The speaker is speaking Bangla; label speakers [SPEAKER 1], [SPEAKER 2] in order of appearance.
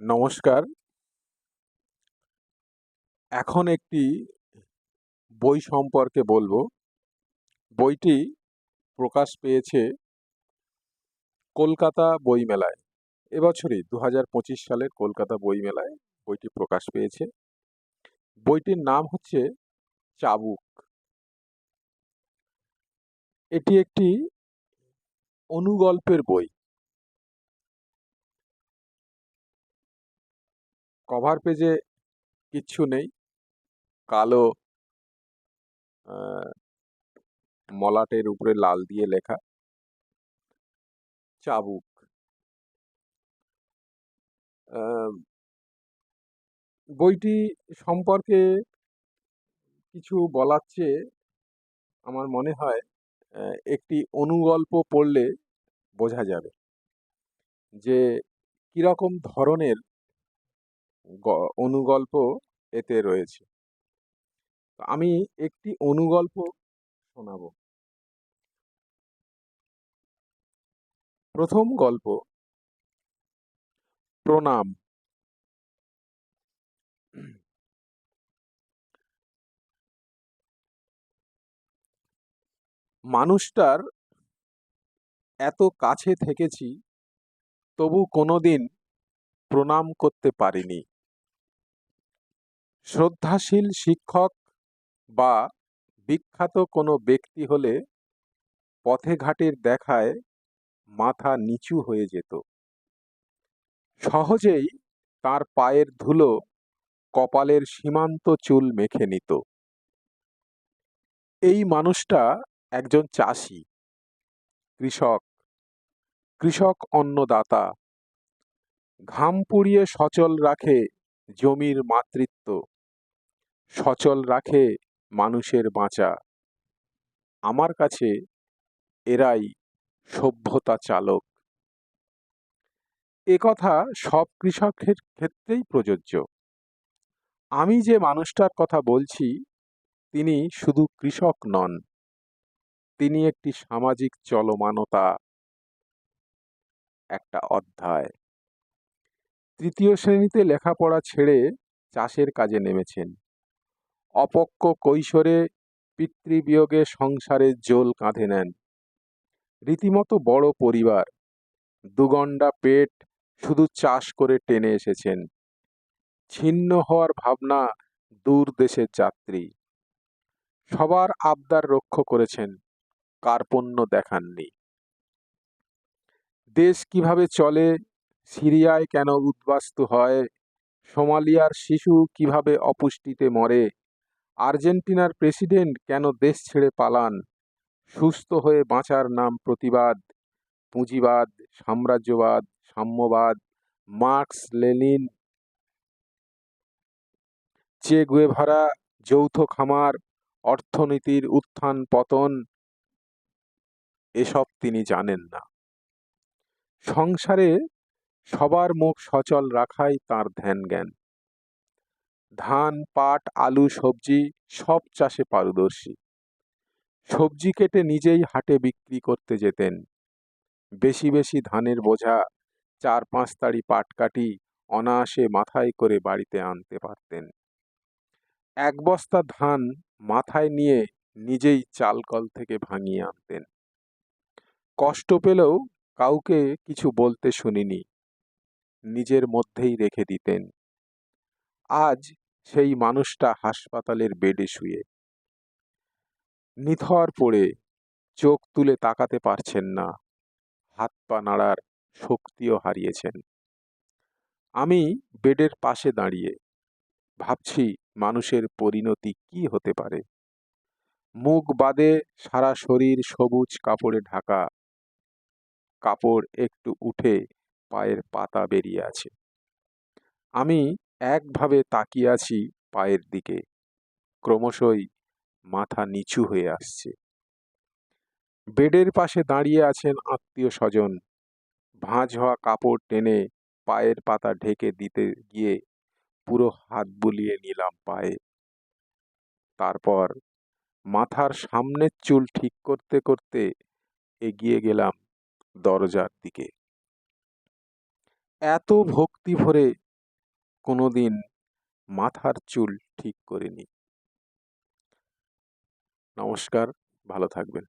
[SPEAKER 1] নমস্কার। এখন একটি বই সম্পর্কে বলব। বইটি প্রকাশ পেয়েছে কলকাতা বইমেলায়। এবছরই দু হাজার পঁচিশ সালের কলকাতা বইমেলায় বইটি প্রকাশ পেয়েছে। বইটির নাম হচ্ছে চাবুক। এটি একটি অনুগল্পের বই। কভার পেজে কিচ্ছু নেই। কালো মলাটের উপরে লাল দিয়ে লেখা। চাবুক। বইটি সম্পর্কে কিছু বলার চেয়ে আমার মনে হয় একটি অনুগল্প পড়লে বোঝা যাবে যে কীরকম ধরনের অনুগল্প এতে রয়েছে। আমি একটি অনুগল্প শোনাবো। প্রথম গল্প, প্রণাম। মানুষটার, এত কাছে থেকেছি, তবু কোনোদিন প্রণাম করতে পারিনি। শ্রদ্ধাশীল শিক্ষক বা বিখ্যাত কোনো ব্যক্তি হলে পথে ঘাটের দেখায় মাথা নিচু হয়ে যেত। সহজেই তার পায়ের ধুলো কপালের সীমান্ত চুল মেখে নিত। এই মানুষটা একজন চাষি, কৃষক কৃষক অন্নদাতা। ঘাম পুড়িয়ে সচল রাখে জমির মাতৃত্ব। সচল রাখে মানুষের বাঁচা। আমার কাছে এরাই সভ্যতা চালক। কথা সব কৃষকের ক্ষেত্রেই প্রযোজ্য। আমি যে মানুষটার কথা বলছি, তিনি শুধু কৃষক নন। তিনি একটি সামাজিক চলমানতা। একটা অধ্যায়। তৃতীয় শ্রেণীতে লেখাপড়া ছেড়ে চাষের কাজে নেমেছেন। অপক্ক কৈশোরে পিতৃবিয়োগে সংসারে জোল কাঁধে নেন। রীতিমতো বড় পরিবার। দুগণ্ডা পেট শুধু চাষ করে টেনে এসেছেন। ছিন্ন হওয়ার ভাবনা দূর দেশের যাত্রী। সবার আবদার রক্ষ করেছেন, কার্পণ্য দেখাননি। দেশ কীভাবে চলে, সিরিয়ায় কেন উদ্বাস্তু হয়, সোমালিয়ার শিশু কীভাবে অপুষ্টিতে মরে আর্জেন্টিনার প্রেসিডেন্ট কেন দেশ ছেড়ে পালান? সুস্থ হয়ে বাঁচার নাম প্রতিবাদ, পুঁজিবাদ, সাম্রাজ্যবাদ, সাম্যবাদ, মার্কস, লেনিন, চে গুয়েভারা, যৌথ খামার, অর্থনীতির উত্থান, পতন, এসব তিনি জানেন না। সংসারে সবার মুখ সচল রাখাই তার ধ্যান জ্ঞান। ধান, পাট, আলু, সবজি, সব চাষে পারদর্শী। সবজি কেটে নিজেই হাটে বিক্রি করতে যেতেন। বেশি বেশি ধানের বোঝা, চার পাঁচ তাড়ি পাট কাটি অনায়াসে মাথায় করে বাড়িতে আনতে পারতেন। এক বস্তা ধান মাথায় নিয়ে নিজেই চালকল থেকে ভাঙিয়ে আনতেন। কষ্ট পেলেও কাউকে কিছু বলতে শুনিনি। নিজের মধ্যেই রেখে দিতেন। আজ সেই মানুষটা হাসপাতালের বেডে শুয়ে। নিথর পড়ে, চোখ তুলে তাকাতে পারছেন না। হাত পা নাড়ার শক্তিও হারিয়েছেন। আমি বেডের পাশে দাঁড়িয়ে ভাবছি, মানুষের পরিণতি কি হতে পারে? মুখ বাদে সারা শরীর সবুজ কাপড়ে ঢাকা। কাপড় একটু উঠে পায়ের পাতা বেরিয়ে আছে। আমি একভাবে তাকিয়ে আছি পায়ের দিকে। ক্রমশই মাথা নিচু হয়ে আসছে। বেডের পাশে দাঁড়িয়ে আছেন আত্মীয় স্বজন। ভাঁজ হওয়া কাপড় টেনে পায়ের পাতা ঢেকে দিতে গিয়ে পুরো হাত বুলিয়ে নিলাম পায়ে। তারপর মাথার সামনের চুল ঠিক করতে করতে এগিয়ে গেলাম দরজার দিকে। এত ভক্তি ভরে কোনো দিন মাথার চুল ঠিক করিনি। নমস্কার ভালো থাকবেন।